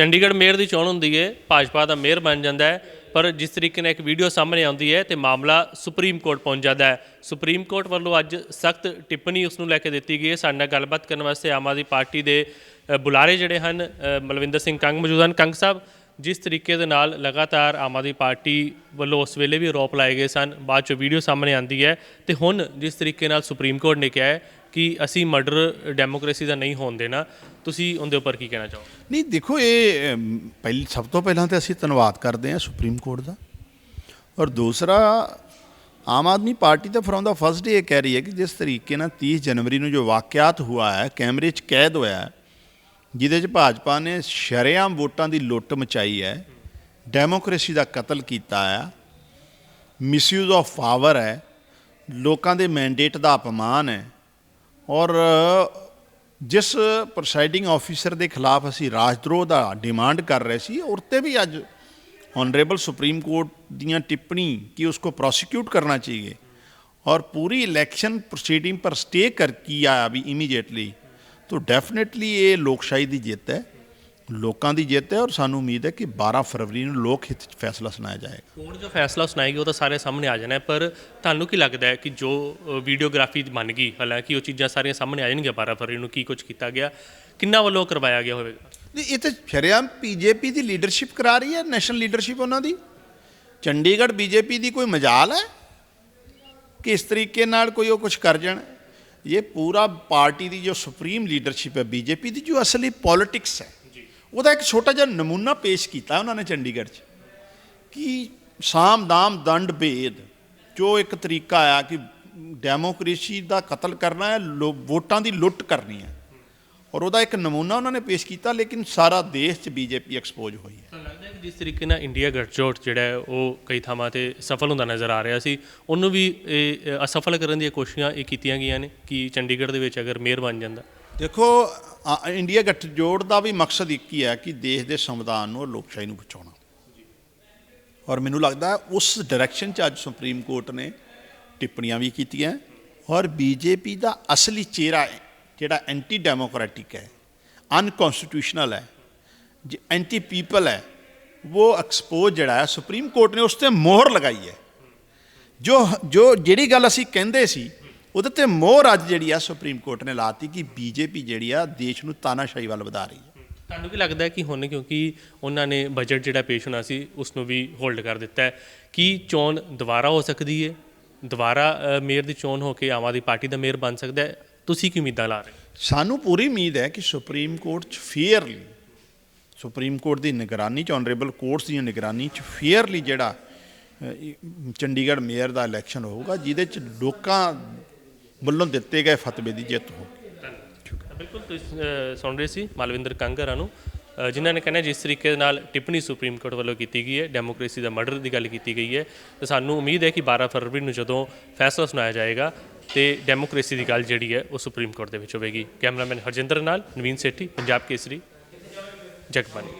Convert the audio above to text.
Chandigarh mayor ਦੀ ਚੋਣ ਹੁੰਦੀ ਹੈ ਭਾਜਪਾ ਦਾ ਮੇਅਰ ਬਣ ਜਾਂਦਾ ਹੈ ਪਰ ਜਿਸ ਤਰੀਕੇ ਨਾਲ ਇੱਕ ਵੀਡੀਓ ਸਾਹਮਣੇ ਆਉਂਦੀ ਹੈ ਤੇ ਮਾਮਲਾ ਸੁਪਰੀਮ ਕੋਰਟ ਪਹੁੰਚ ਜਾਂਦਾ ਹੈ ਸੁਪਰੀਮ ਕੋਰਟ ਵੱਲੋਂ ਅੱਜ ਸਖਤ ਟਿੱਪਣੀ ਉਸ ਨੂੰ ਲੈ ਕੇ ਦਿੱਤੀ ਗਈ ਹੈ ਸਾਡੇ ਨਾਲ ਗੱਲਬਾਤ ਕਰਨ ਵਾਸਤੇ ਆਮ ਆਦਮੀ ਪਾਰਟੀ ਦੇ ਬੁਲਾਰੇ ਜਿਹੜੇ ਹਨ ਮਲਵਿੰਦਰ ਸਿੰਘ ਕੰਗ ਮੌਜੂਦ ਹਨ। ਕੰਗ ਸਾਹਿਬ, ਜਿਸ ਤਰੀਕੇ ਦੇ ਨਾਲ ਲਗਾਤਾਰ ਆਮ ਆਦਮੀ ਪਾਰਟੀ ਵੱਲੋਂ ਉਸ ਵੇਲੇ ਵੀ ਆਰੋਪ ਲਾਏ ਗਏ ਸਨ, ਬਾਅਦ ਚ ਵੀਡੀਓ ਸਾਹਮਣੇ ਆਂਦੀ ਹੈ ਤੇ ਹੁਣ ਜਿਸ ਤਰੀਕੇ ਨਾਲ ਸੁਪਰੀਮ ਕੋਰਟ ਨੇ ਕਿਹਾ ਹੈ ਕਿ ਅਸੀਂ ਮਰਡਰ ਡੈਮੋਕ੍ਰੇਸੀ ਦਾ ਨਹੀਂ ਹੋਣ ਦੇਣਾ ਤੁਸੀਂ ਉਹਦੇ ਉੱਪਰ ਕੀ ਕਹਿਣਾ ਚਾਹੋ ਨਹੀਂ ਦੇਖੋ ਇਹ ਅਮ, ਪਹਿਲ ਸਭ ਤੋਂ ਪਹਿਲਾਂ ਤਾਂ ਅਸੀਂ ਧੰਨਵਾਦ ਕਰਦੇ ਹਾਂ ਸੁਪਰੀਮ ਕੋਰਟ ਦਾ। ਔਰ ਦੂਸਰਾ ਆਮ ਆਦਮੀ ਪਾਰਟੀ ਤਾਂ ਫਰੋਮ ਦਾ ਫਸਟ ਡੇ ਇਹ ਕਹਿ ਰਹੀ ਹੈ ਕਿ ਜਿਸ ਤਰੀਕੇ ਨਾਲ 30 ਜਨਵਰੀ ਨੂੰ ਜੋ ਵਾਕਿਆਤ ਹੋਇਆ ਹੈ ਕੈਮਰੇ 'ਚ ਕੈਦ ਹੋਇਆ ਹੈ ਜਿਹਦੇ 'ਚ ਭਾਜਪਾ ਨੇ ਸ਼ਰੇਆਮ ਵੋਟਾਂ ਦੀ ਲੁੱਟ ਮਚਾਈ ਹੈ ਡੈਮੋਕ੍ਰੇਸੀ ਦਾ ਕਤਲ ਕੀਤਾ ਹੈ ਮਿਸਯੂਜ਼ ਆਫ ਪਾਵਰ ਹੈ ਲੋਕਾਂ ਦੇ ਮੈਂਡੇਟ ਦਾ ਅਪਮਾਨ ਹੈ ਔਰ ਜਿਸ ਪ੍ਰੈਸਾਈਡਿੰਗ ਆਫੀਸਰ ਦੇ ਖਿਲਾਫ ਅਸੀਂ ਰਾਜਦਰੋਹ ਦਾ ਡਿਮਾਂਡ ਕਰ ਰਹੇ ਸੀ, ਔਰ ਤੇ ਵੀ ਅੱਜ ਆਨਰੇਬਲ ਸੁਪਰੀਮ ਕੋਰਟ ਦੀਆਂ ਟਿੱਪਣੀ ਕਿ ਉਸको ਪ੍ਰੋਸੀਕਿਊਟ ਕਰਨਾ ਚਾਹੀਏ। और पूरी इलेक्शन प्रोसीडिंग पर स्टे कर किया अभी इमीडिएटली तो डेफिनेटली ये लोकशाही की जित है ਲੋਕਾਂ ਦੀ ਜਿੱਤ ਹੈ ਔਰ ਸਾਨੂੰ ਉਮੀਦ ਹੈ ਕਿ 12 ਫਰਵਰੀ ਨੂੰ ਲੋਕ ਹਿੱਤ 'ਚ ਫੈਸਲਾ ਸੁਣਾਇਆ ਜਾਏਗਾ। ਹੁਣ ਜੋ ਫੈਸਲਾ ਸੁਣਾਏਗੀ ਉਹ ਤਾਂ ਸਾਰੇ ਸਾਹਮਣੇ ਆ ਜਾਣਾ ਹੈ, ਪਰ ਤੁਹਾਨੂੰ ਕੀ ਲੱਗਦਾ ਹੈ ਕਿ ਜੋ ਵੀਡੀਓਗ੍ਰਾਫੀ ਬਣ ਗਈ ਹਾਲਾਂਕਿ ਉਹ ਚੀਜ਼ਾਂ ਸਾਰੀਆਂ ਸਾਹਮਣੇ ਆ ਜਾਣਗੀਆਂ 12 ਫਰਵਰੀ ਨੂੰ ਕੀ ਕੁਝ ਕੀਤਾ ਗਿਆ ਕਿੰਨਾ ਵੱਲੋਂ ਕਰਵਾਇਆ ਗਿਆ ਹੋਵੇਗਾ? ਨਹੀਂ ਇਹ ਤਾਂ ਸ਼ਰੇਆਮ ਬੀਜੇਪੀ ਦੀ ਲੀਡਰਸ਼ਿਪ ਕਰਾ ਰਹੀ ਹੈ ਨੈਸ਼ਨਲ ਲੀਡਰਸ਼ਿਪ ਉਹਨਾਂ ਦੀ। ਚੰਡੀਗੜ੍ਹ ਬੀਜੇਪੀ ਦੀ ਕੋਈ ਮਜਾਲ ਹੈ? ਕਿ ਇਸ ਤਰੀਕੇ ਨਾਲ ਕੋਈ ਉਹ ਕੁਝ ਕਰ ਜਾਣ? ਇਹ ਪੂਰਾ ਪਾਰਟੀ ਦੀ ਜੋ ਸੁਪਰੀਮ ਲੀਡਰਸ਼ਿਪ ਹੈ ਬੀਜੇਪੀ ਦੀ ਜੋ ਅਸਲੀ ਪੋਲਿਟਿਕਸ ਹੈ ਉਹਦਾ ਇੱਕ ਛੋਟਾ ਜਿਹਾ ਨਮੂਨਾ ਪੇਸ਼ ਕੀਤਾ ਉਹਨਾਂ ਨੇ ਚੰਡੀਗੜ੍ਹ 'ਚ ਕਿ ਸਾਮ ਦਾਮ ਦੰਡ ਭੇਦ ਜੋ ਇੱਕ ਤਰੀਕਾ ਆ ਕਿ ਡੈਮੋਕ੍ਰੇਸੀ ਦਾ ਕਤਲ ਕਰਨਾ ਹੈ ਲੋ- ਵੋਟਾਂ ਦੀ ਲੁੱਟ ਕਰਨੀ ਹੈ। ਔਰ ਉਹਦਾ ਇੱਕ ਨਮੂਨਾ ਉਹਨਾਂ ਨੇ ਪੇਸ਼ ਕੀਤਾ ਲੇਕਿਨ ਸਾਰਾ ਦੇਸ਼ 'ਚ ਬੀਜੇਪੀ ਐਕਸਪੋਜ਼ ਹੋਈ ਹੈ। ਤੁਹਾਨੂੰ ਲੱਗਦਾ ਹੈ ਕਿ ਜਿਸ ਤਰੀਕੇ ਨਾਲ ਇੰਡੀਆ ਗੱਠਜੋੜ ਜਿਹੜਾ ਹੈ ਉਹ ਕਈ ਥਾਵਾਂ ਤੇ ਸਫਲ ਹੁੰਦਾ ਨਜ਼ਰ ਆ ਰਿਹਾ ਸੀ ਉਹਨੂੰ ਵੀ ਇਹ ਅਸਫਲ ਕਰਨ ਦੀਆਂ ਕੋਸ਼ਿਸ਼ਾਂ ਇਹ ਕੀਤੀਆਂ ਗਈਆਂ ਨੇ ਕਿ ਚੰਡੀਗੜ੍ਹ ਦੇ ਵਿੱਚ ਅਗਰ ਮੇਅਰ ਬਣ ਜਾਂਦਾ? ਦੇਖੋ ਇੰਡੀਆ ਗੱਠਜੋੜ ਦਾ ਵੀ ਮਕਸਦ ਇੱਕ ਹੀ ਹੈ ਕਿ ਦੇਸ਼ ਦੇ ਸੰਵਿਧਾਨ ਨੂੰ ਔਰ ਲੋਕਸ਼ਾਹੀ ਨੂੰ ਬਚਾਉਣਾ। ਔਰ ਮੈਨੂੰ ਲੱਗਦਾ ਉਸ ਡਾਇਰੈਕਸ਼ਨ 'ਚ ਅੱਜ ਸੁਪਰੀਮ ਕੋਰਟ ਨੇ ਟਿੱਪਣੀਆਂ ਵੀ ਕੀਤੀਆਂ ਔਰ ਬੀਜੇਪੀ ਦਾ ਅਸਲੀ ਚਿਹਰਾ ਜਿਹੜਾ ਐਂਟੀ ਡੈਮੋਕ੍ਰੈਟਿਕ ਹੈ ਅਨਕਨਸਟੀਟਿਊਸ਼ਨਲ ਹੈ, ਜੋ ਐਂਟੀ ਪੀਪਲ ਹੈ, ਉਹ ਐਕਸਪੋਜ਼ ਜਿਹੜਾ ਹੈ ਸੁਪਰੀਮ ਕੋਰਟ ਨੇ ਉਸ ਤੇ ਮੋਹਰ ਲਗਾਈ ਹੈ। ਜੋ ਜੋ ਜਿਹੜੀ ਗੱਲ ਅਸੀਂ ਕਹਿੰਦੇ ਸੀ ਉਹਦੇ ਤੇ ਮੋਹਰ ਅੱਜ ਜਿਹੜੀ ਆ ਸੁਪਰੀਮ ਕੋਰਟ ਨੇ ਲਾਤੀ ਕਿ ਬੀਜੇਪੀ ਜਿਹੜੀ ਆ ਦੇਸ਼ ਨੂੰ ਤਾਨਾਸ਼ਾਹੀ ਵੱਲ ਵਧਾ ਰਹੀ ਹੈ। ਤੁਹਾਨੂੰ ਕੀ ਲੱਗਦਾ ਹੈ ਕਿ ਹੁਣ ਕਿਉਂਕਿ ਉਹਨਾਂ ਨੇ ਬਜਟ ਜਿਹੜਾ ਪੇਸ਼ ਹੋਣਾ ਸੀ ਉਸ ਨੂੰ ਵੀ ਹੋਲਡ ਕਰ ਦਿੱਤਾ ਹੈ? ਕੀ ਚੋਣ ਦੁਬਾਰਾ ਹੋ ਸਕਦੀ ਹੈ? ਦੁਬਾਰਾ ਮੇਅਰ ਦੀ ਚੋਣ ਹੋ ਕੇ ਆਮ ਆਦਮੀ ਪਾਰਟੀ ਦਾ ਮੇਅਰ ਬਣ ਸਕਦਾ ਹੈ? ਤੁਸੀਂ ਕੀ ਉਮੀਦਾਂ ਲਾ ਰਹੇ ਸਾਨੂੰ ਪੂਰੀ ਉਮੀਦ ਹੈ ਕਿ ਸੁਪਰੀਮ ਕੋਰਟ 'ਚ ਫੇਅਰਲੀ ਸੁਪਰੀਮ ਕੋਰਟ ਦੀ ਨਿਗਰਾਨੀ 'ਚ ਆਨਰੇਬਲ ਕੋਰਟਸ ਦੀ ਨਿਗਰਾਨੀ 'ਚ ਫੇਅਰਲੀ ਜਿਹੜਾ ਚੰਡੀਗੜ੍ਹ ਮੇਅਰ ਦਾ ਇਲੈਕਸ਼ਨ ਹੋਊਗਾ ਜਿਹਦੇ 'ਚ ਲੋਕਾਂ ਵੱਲੋਂ ਦਿੱਤੇ ਗਏ ਫਤਵੇ ਦੀ ਜਿੱਤ ਹੋਊਗੀ ਬਿਲਕੁਲ, ਤੁਸੀਂ ਸੁਣ ਰਹੇ ਸੀ ਮਾਲਵਿੰਦਰ ਕੰਗਰਾਂ ਨੂੰ ਜਿਨ੍ਹਾਂ ਨੇ ਕਹਿੰਦੇ ਜਿਸ ਤਰੀਕੇ ਦੇ ਨਾਲ ਟਿੱਪਣੀ ਸੁਪਰੀਮ ਕੋਰਟ ਵੱਲੋਂ ਕੀਤੀ ਗਈ ਹੈ, ਡੈਮੋਕ੍ਰੇਸੀ ਦਾ ਮਰਡਰ ਦੀ ਗੱਲ ਕੀਤੀ ਗਈ ਹੈ, ਤੇ ਸਾਨੂੰ ਉਮੀਦ ਹੈ ਕਿ 12 ਫਰਵਰੀ ਨੂੰ ਜਦੋਂ ਫੈਸਲਾ ਸੁਣਾਇਆ ਜਾਏਗਾ, ਤੇ ਡੈਮੋਕ੍ਰੇਸੀ ਦੀ ਗੱਲ ਜਿਹੜੀ ਹੈ, ਉਹ ਸੁਪਰੀਮ ਕੋਰਟ ਦੇ ਵਿੱਚ ਹੋਵੇਗੀ। ਕੈਮਰਾਮੈਨ ਹਰਜਿੰਦਰ ਨਾਲ ਨਵੀਨ ਸੇਠੀ, ਪੰਜਾਬ ਕੇਸਰੀ ਜਗਬਾਨੀ